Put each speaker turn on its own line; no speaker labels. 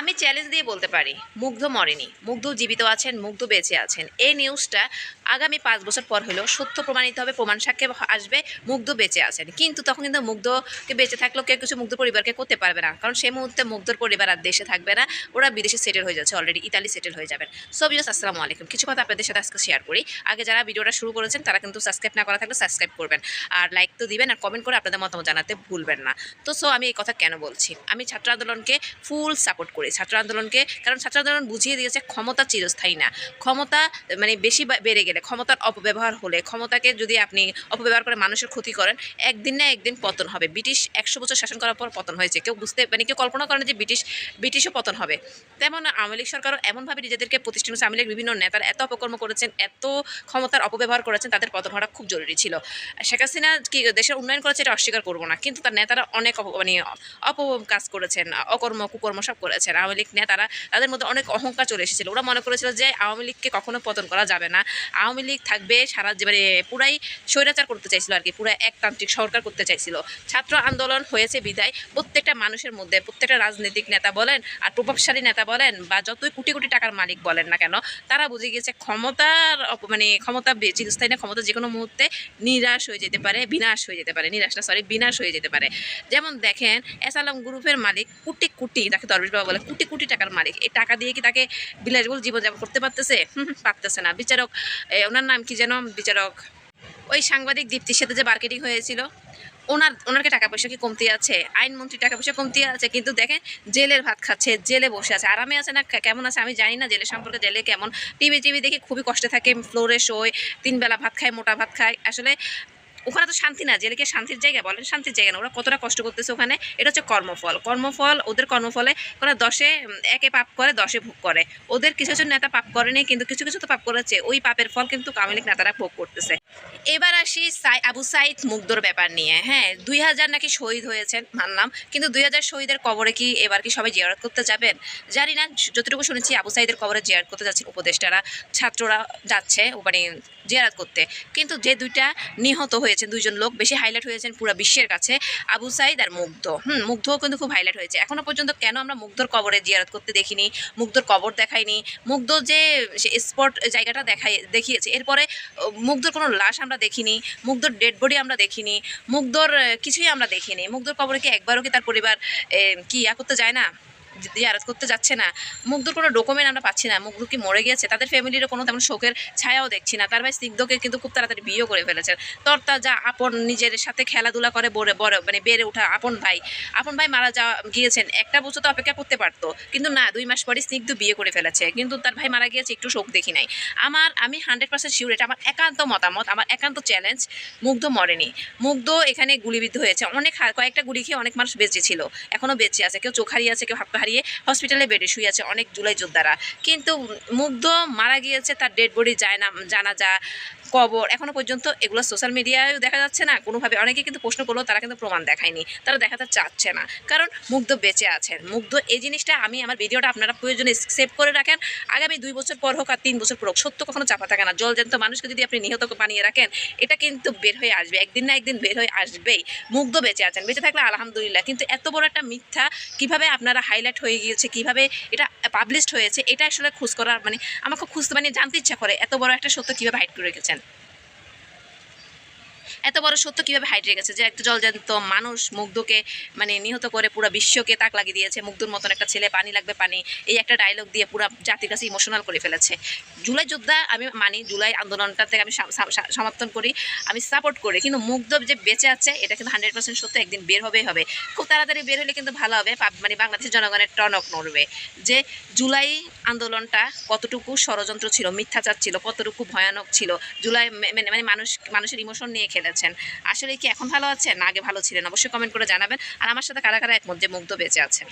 আমি চ্যালেঞ্জ দিয়ে বলতে পারি, মুগ্ধ মরেনি, মুগ্ধ জীবিত আছেন, মুগ্ধ বেঁচে আছেন। এই নিউজটা আগামী পাঁচ বছর পর হলেও সত্য প্রমাণিত হবে, প্রমাণ সাক্ষে আসবে, মুগ্ধ বেঁচে আছেন। কিন্তু তখন কিন্তু মুগ্ধকে বেঁচে থাকলেও কেউ কিছু মুগ্ধ পরিবারকে করতে পারবে না। কারণ সেই মুহূর্তে মুগ্ধর পরিবার আর দেশে থাকবে না। ওরা বিদেশে সেটেল হয়ে যাচ্ছে অলরেডি ইতালি সেটেল হয়ে যাবেন। সো বিয়স আসসালামু আলাইকুম। কিছু কথা আপনাদের সাথে আজকে শেয়ার করি। আগে যারা ভিডিওটা শুরু করেছেন, তারা কিন্তু সাবস্ক্রাইব না করা থাকলে সাবস্ক্রাইব করবেন। আর লাইক তো দিবেন আর কমেন্ট করে আপনাদের মতামত জানাতে ভুলবেন না। তো সো আমি এই কথা কেন বলছি? আমি ছাত্র আন্দোলনকে ফুল সাপোর্ট করি। ছাত্র আন্দোলনকে, কারণ ছাত্র আন্দোলন বুঝিয়ে দিয়েছে ক্ষমতা চিরস্থায়ী না। ক্ষমতা মানে বেশি বেড়ে গেলে ক্ষমতার অপব্যবহার হলে, ক্ষমতাকে যদি আপনি অপব্যবহার করে মানুষের ক্ষতি করেন, একদিন না একদিন পতন হবে। ব্রিটিশ একশো বছর শাসন করার পর পতন হয়েছে। কেউ বুঝতে মানে কেউ কল্পনা করেন যে ব্রিটিশ, ব্রিটিশও পতন হবে। তেমন আওয়ামী লীগ সরকারও এমনভাবে নিজেদেরকে প্রতিষ্ঠান আওয়ামী লীগ বিভিন্ন নেতার এত অপকর্ম করেছেন, এত ক্ষমতার অপব্যবহার করেছেন, তাদের পতন হওয়াটা খুব জরুরি ছিল। শেখ হাসিনা কি দেশের উন্নয়ন করেছে এটা অস্বীকার করব না। কিন্তু তার নেতারা অনেক মানে অপ কাজ করেছেন, অকর্ম, কুকর্ম সব করেছেন। আওয়ামী লীগ নেতারা তাদের মধ্যে অনেক অহংকার চলে এসেছিল। ওরা মনে করেছিল যে আওয়ামী লীগকে কখনো পতন করা যাবে না। আওয়ামী লীগ থাকবে, সারা মানে পুরাই স্বৈরাচার করতে চাইছিল আর কি, পুরো একতান্ত্রিক সরকার করতে চাইছিল। ছাত্র আন্দোলন হয়েছে বিদায়, প্রত্যেকটা মানুষের মধ্যে, প্রত্যেকটা রাজনৈতিক নেতা বলেন আর প্রভাবশালী নেতা বলেন বা যতই কোটি কোটি টাকার মালিক বলেন না কেন, তারা বুঝে গিয়েছে ক্ষমতার মানে ক্ষমতা চিরস্থায়ী ক্ষমতা যে কোনো মুহূর্তে নিরাশ হয়ে যেতে পারে, বিনাশ হয়ে যেতে পারে, নিরাশ না সরি বিনাশ হয়ে যেতে পারে। যেমন দেখেন এসালাম গ্রুপের মালিক কোটি কোটি, তাকে দরবেশ বাবা বলে কোটি কোটি টাকার মালিক। এই টাকা দিয়ে কি তাকে বিলাসবহুল জীবনযাপন করতে পারতেছে? পারতেছে না। বিচারক ওনার নাম কি যেন? বিচারক। ওই সাংবাদিক দীপ্তির সাথে যে মার্কেটিং হয়েছিল, ওনার ওনারকে টাকা পয়সা কি কমতি আছে? আইনমন্ত্রী টাকা পয়সা কমতি আছে, কিন্তু দেখেন জেলের ভাত খাচ্ছে, জেলে বসে আছে। আরামে আছে না কেমন আছে আমি জানি না, জেলের সম্পর্কে জেলে কেমন। টিভি টিভি দেখে খুবই কষ্টে থাকে, ফ্লোরে শোয়, তিনবেলা ভাত খায়, মোটা ভাত খায়। আসলে ওখানে তো শান্তি না জেলে শান্তির জায়গা বলেন, শান্তির জায়গা না, ওরা কতটা কষ্ট করতেছে ওখানে, এটা হচ্ছে কর্মফল। কর্মফল ওদের কর্মফলে ওরা দশে একে পাপ করে, দশে ভোগ করে। ওদের কিছু কিছু নেতা পাপ করেনি, কিন্তু কিছু কিছু তো পাপ করেছে, ওই পাপের ফল কিন্তু কামিলিক নেতারা ভোগ করতেছে। এবার আসি সাই, আবু সাইদ মুগ্ধর ব্যাপার নিয়ে। হ্যাঁ দুই হাজার নাকি শহীদ হয়েছেন, মানলাম, কিন্তু দুই হাজার শহীদের কবরে কি এবার কি সবাই জিয়ারত করতে যাবেন? জানি না যতটুকু শুনেছি আবু সাইদের কবরে জিয়ারত করতে যাচ্ছেন উপদেষ্টারা, ছাত্ররা যাচ্ছে মানে জিয়ারত করতে। কিন্তু যে দুইটা নিহত হয়েছেন দুইজন লোক, বেশি হাইলাইট হয়েছেন পুরো বিশ্বের কাছে, আবু সাইদ আর মুগ্ধ। হুম, মুগ্ধও কিন্তু খুব হাইলাইট হয়েছে। এখনও পর্যন্ত কেন আমরা মুগ্ধর কবরে জিয়ারত করতে দেখিনি, মুগ্ধর কবর দেখাইনি? মুগ্ধ যে স্পট জায়গাটা দেখাই, দেখিয়েছে, এরপরে মুগ্ধর কোনো লাশ আমরা দেখিনি, মুগ্ধর ডেড বডি আমরা দেখিনি, মুগ্ধর, কিছুই আমরা দেখিনি। মুগ্ধর কবরে কি একবারও কি তার পরিবার কি ইয়া করতে যায় না? জিয়ারত করতে যাচ্ছে না। মুগ্ধর কোনো ডকুমেন্ট আমরা পাচ্ছি না। মুগ্ধ কি মরে গিয়েছে? তাদের ফ্যামিলিরও কোনো তেমন শোকের ছায়াও দেখছি না। তার ভাই স্নিগ্ধকে কিন্তু খুব তাড়াতাড়ি বিয়েও করে ফেলেছেন তর্তা যা আপন নিজের সাথে খেলাধুলা করে বড় বড় মানে বেড়ে ওঠা আপন ভাই। আপন ভাই মারা যাওয়া গিয়েছেন। একটা বছর তো অপেক্ষা করতে পারতো। কিন্তু না, দুই মাস পরে স্নিগ্ধ বিয়ে করে ফেলেছে। কিন্তু তার ভাই মারা গিয়েছে, একটু শোক দেখি নাই। আমার আমি হান্ড্রেড পার্সেন্ট শিওর এটা আমার একান্ত মতামত, আমার একান্ত চ্যালেঞ্জ মুগ্ধ মরেনি। মুগ্ধ এখানে গুলিবিদ্ধ হয়েছে। অনেক কয়েকটা গুলি খেয়ে অনেক মানুষ বেঁচে ছিল। এখনও বেঁচে আছে। কেউ চোখ হারিয়ে আছে, কেউ হাত পা হারিয়ে হসপিটালে বেডে শুয়ে আছে অনেক জুলাই যোদ্ধারা। কিন্তু মুগ্ধ মারা গিয়েছে, তার ডেড বডি যায় না, জানা যা কবর। এখনও পর্যন্ত এগুলো সোশ্যাল মিডিয়ায় দেখা যাচ্ছে না। কোনোভাবে অনেকে কিন্তু প্রশ্ন করলেও তারা কিন্তু প্রমাণ দেখায়নি। তারা দেখাতে চাচ্ছে না। কারণ মুগ্ধ বেঁচে আছেন। মুগ্ধ এই জিনিসটা আমি আমার ভিডিওটা আপনারা প্রয়োজনে সেভ করে রাখেন। আগামী দুই বছর পর হোক আর তিন বছর পর হোক, সত্য কখনো চাপা থাকে না। জল জলজান্ত মানুষকে যদি আপনি নিহত বানিয়ে রাখেন, এটা কিন্তু বের হয়ে আসবে। একদিন না একদিন বের হয়ে আসবেই। মুগ্ধ বেঁচে আছেন। বেঁচে থাকলে আলহামদুলিল্লাহ। কিন্তু এত বড় একটা মিথ্যা কীভাবে আপনারা হাইলাইট হয়ে গিয়েছে, কীভাবে এটা পাবলিশড হয়েছে, এটা আসলে খোঁজ করার মানে আমাকে খুঁজতে মানে জানতে ইচ্ছা করে এত বড় একটা সত্য কীভাবে হাইড করে রেখেছেন। এত বড় সত্য কীভাবে হাইড রেখেছে যে একটা জলজান্ত মানুষ মুগ্ধকে মানে নিহত করে পুরো বিশ্বকে তাক লাগিয়ে দিয়েছে, মুগ্ধর মতন একটা ছেলে, পানি লাগবে পানি, এই একটা ডায়লগ দিয়ে পুরো জাতির কাছে ইমোশনাল করে ফেলেছে। জুলাই যোদ্ধা আমি মানি, জুলাই আন্দোলনটা থেকে আমি সমর্থন করি, আমি সাপোর্ট করি, কিন্তু মুগ্ধ যে বেঁচে আছে, এটা কিন্তু হান্ড্রেড পার্সেন্ট সত্য, একদিন বের হবেই হবে। খুব তাড়াতাড়ি বের হলে কিন্তু ভালো হবে মানে বাংলাদেশের জনগণের টনক নড়বে। যে জুলাই আন্দোলনটা কতটুকু ষড়যন্ত্র ছিল, মিথ্যাচার ছিল, কতটুকু ভয়ানক ছিল, জুলাই মানে মানে মানুষ, মানুষের ইমোশন নিয়ে খেলেছেন আসলে কি এখন ভালো আছেন? না আগে ভালো ছিলেন? অবশ্যই কমেন্ট করে জানাবেন। আর আমার সাথে কারা কারা একমধ্যে মুগ্ধ বেঁচে আছেন?